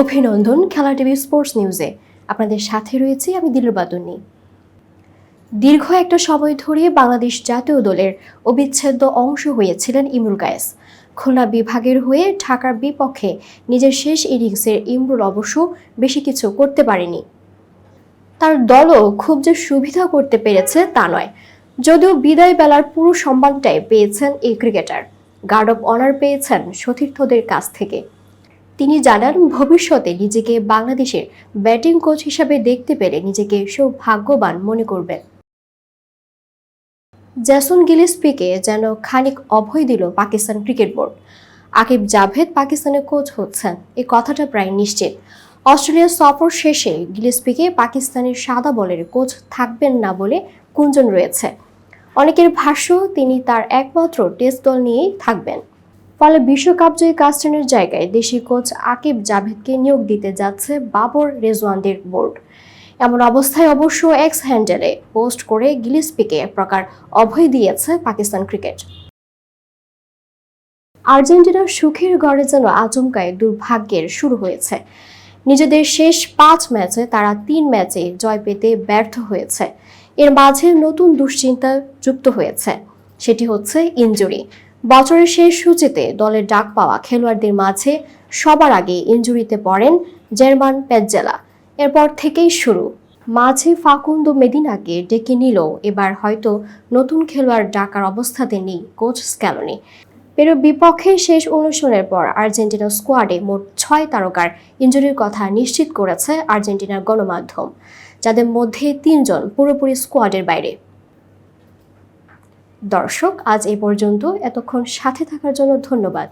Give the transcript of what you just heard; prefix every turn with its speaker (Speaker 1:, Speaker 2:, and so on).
Speaker 1: অভিনন্দন খেলা TV sports নিউজে। আপনাদের সাথে রয়েছে আমি দিলবাদুন্নি দীর্ঘ একটা সময় ধরে বাংলাদেশ জাতীয় দলের অবিচ্ছেদ্য অংশ হয়েছিলেন ইমরুল গায়েস খুলনা বিভাগের হয়ে ঢাকার বিপক্ষে নিজের শেষ ইনিংসের ইমরুল অবশ্য বেশি কিছু করতে পারেনি। তার দলও খুব যে সুবিধা করতে পেরেছে তা নয়। যদিও বিদায় বেলার পুরো সম্মানটাই পেয়েছেন এই ক্রিকেটার। গার্ড অব অনার পেয়েছেন সতীর্থদের কাছ থেকে। তিনি জানান, ভবিষ্যতে নিজেকে বাংলাদেশের ব্যাটিং কোচ হিসাবে দেখতে পেলে নিজেকে সৌভাগ্যবান মনে করবেন। জ্যাসন গিলিসপিকে যেন খানিক অভয় দিল পাকিস্তান ক্রিকেট বোর্ড। আকিব জাভেদ পাকিস্তানের কোচ হচ্ছেন এই কথাটা প্রায় নিশ্চিত। অস্ট্রেলিয়া সফর শেষে গিলিসপিকে পাকিস্তানের সাদা বলের কোচ থাকবেন না বলে গুঞ্জন রয়েছে। অনেকের ভাষ্য, তিনি তার একমাত্র টেস্ট দল নিয়েই থাকবেন। ফলে বিশ্বকাপ জয়ী কাস্টানের জায়গায় দেশি কোচ আকিব জাভেদকে নিয়োগ দিতে যাচ্ছে বাবর রেজওয়ানদের বোর্ড। এমন অবস্থায় অবশ্য এক্স হ্যান্ডেলে পোস্ট করে গিলিসপিকে এক প্রকার অভয় দিয়েছে পাকিস্তান ক্রিকেট। আর্জেন্টিনার সুখের গড়ে যেন আচমকায় দুর্ভাগ্যের শুরু হয়েছে। নিজেদের শেষ পাঁচ ম্যাচে তারা তিন ম্যাচে জয় পেতে ব্যর্থ হয়েছে। এর মাঝে নতুন দুশ্চিন্তা যুক্ত হয়েছে। সেটি হচ্ছে ইনজুরি। বছরের শেষ সূচিতে দলের ডাক পাওয়া খেলোয়াড়দের মাঝে সবার আগে ইনজুরিতে পড়েন জার্মান পেজ্জেলা। এরপর থেকেই শুরু। মাঝে ফাকুন্দো মেদিনাকে ডেকে নিলেও এবার হয়তো নতুন খেলোয়াড় ডাকার অবস্থাতে নেই কোচ স্ক্যালোনি। পেরুর বিপক্ষে শেষ অনুশীলনের পর আর্জেন্টিনা স্কোয়াডে মোট ছয় তারকার ইনজুরির কথা নিশ্চিত করেছে আর্জেন্টিনার গণমাধ্যম, যাদের মধ্যে তিনজন পুরোপুরি স্কোয়াডের বাইরে। দর্শক আজ এ পর্যন্ত। এতক্ষণ সাথে থাকার জন্য ধন্যবাদ।